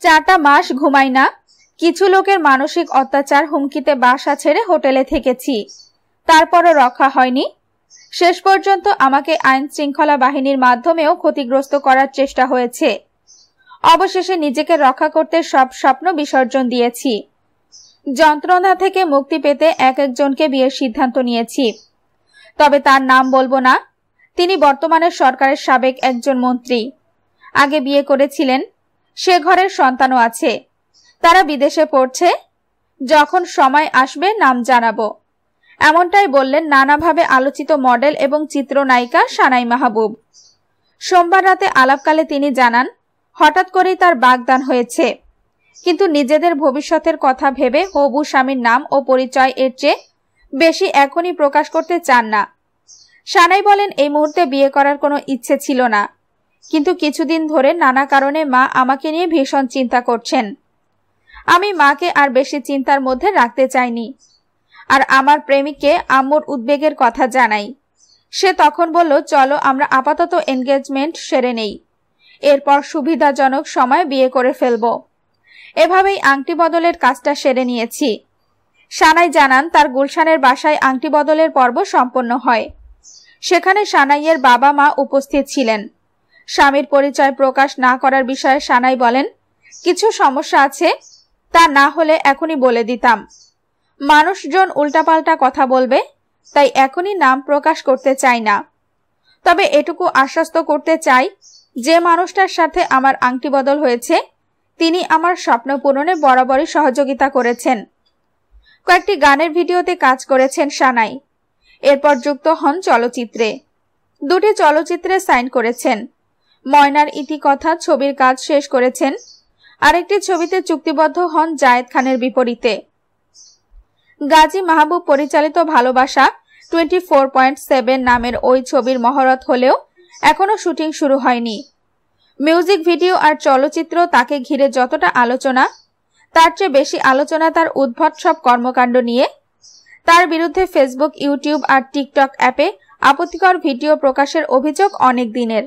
চারটা মাস ঘুমাই না। কিছু লোকের মানসিক অত্যাচার হুমকিতে বাসা ছেড়ে হোটেলে থেকেছি। তারপরও রক্ষা হয়নি। শেষ পর্যন্ত আমাকে আইন শৃঙ্খলা বাহিনীর মাধ্যমেও ক্ষতিগ্রস্ত করার চেষ্টা হয়েছে। অবশেষে নিজেকে রক্ষা করতে সব স্বপ্ন বিসর্জন দিয়েছি। যন্ত্রণা থেকে মুক্তি পেতে এক একজনকে বিয়ের সিদ্ধান্ত নিয়েছি। তবে তার নাম বলব না। তিনি বর্তমানে সরকারের সাবেক একজন মন্ত্রী। আগে বিয়ে করেছিলেন। সে ঘরের সন্তানও আছে। তারা বিদেশে পড়ছে। যখন সময় আসবে নাম জানাব। এমনটাই বললেন নানাভাবে আলোচিত মডেল এবং চিত্রনায়িকা সানাই মাহবুব। সোমবার রাতে আলাপকালে তিনি জানান, হঠাৎ করেই তার বাগদান হয়েছে। কিন্তু নিজেদের ভবিষ্যতের কথা ভেবে হবু স্বামীর নাম ও পরিচয় এর চেয়ে বেশি এখনই প্রকাশ করতে চান না। সানাই বলেন, এই মুহূর্তে বিয়ে করার কোনো ইচ্ছে ছিল না। কিন্তু কিছুদিন ধরে নানা কারণে মা আমাকে নিয়ে ভীষণ চিন্তা করছেন। আমি মাকে আর বেশি চিন্তার মধ্যে রাখতে চাইনি। আর আমার প্রেমিককে আম্মুর উদ্বেগের কথা জানাই। সে তখন বলল, চলো, আমরা আপাতত এনগেজমেন্ট সেরে নেই। এরপর সুবিধাজনক সময় বিয়ে করে ফেলব। এভাবেই আংটি বদলের কাজটা সেরে নিয়েছি। সানাই জানান, তার গুলশানের বাসায় আংটি বদলের পর্ব সম্পন্ন হয়। সেখানে সানাইয়ের বাবা মা উপস্থিত ছিলেন। স্বামীর পরিচয় প্রকাশ না করার বিষয়ে সানাই বলেন, কিছু সমস্যা আছে, তা না হলে এখনই বলে দিতাম। মানুষজন উল্টাপাল্টা কথা বলবে, তাই এখনই নাম প্রকাশ করতে চাই না। তবে এটুকু আশ্বস্ত করতে চাই, যে মানুষটার সাথে আমার আংটি বদল হয়েছে, তিনি আমার স্বপ্ন পূরণে বরাবরই সহযোগিতা করেছেন। কয়েকটি গানের ভিডিওতে কাজ করেছেন সানাই। এরপর যুক্ত হন চলচ্চিত্রে। দুটি চলচ্চিত্রে সাইন করেছেন। ময়নার ইতিকথা ছবির কাজ শেষ করেছেন। আরেকটি ছবিতে চুক্তিবদ্ধ হন জায়েদ খানের বিপরীতে। গাজী মাহবুব পরিচালিত ভালোবাসা টোয়েন্টি ফোর পয়েন্ট সেভেন নামের ওই ছবির মহরত হলেও এখনও শুটিং শুরু হয়নি। মিউজিক ভিডিও আর চলচ্চিত্র তাকে ঘিরে যতটা আলোচনা, তার চেয়ে বেশি আলোচনা তার উদ্ভট সব কর্মকাণ্ড নিয়ে। তার বিরুদ্ধে ফেসবুক, ইউটিউব আর টিকটক অ্যাপে আপত্তিকর ভিডিও প্রকাশের অভিযোগ অনেক দিনের।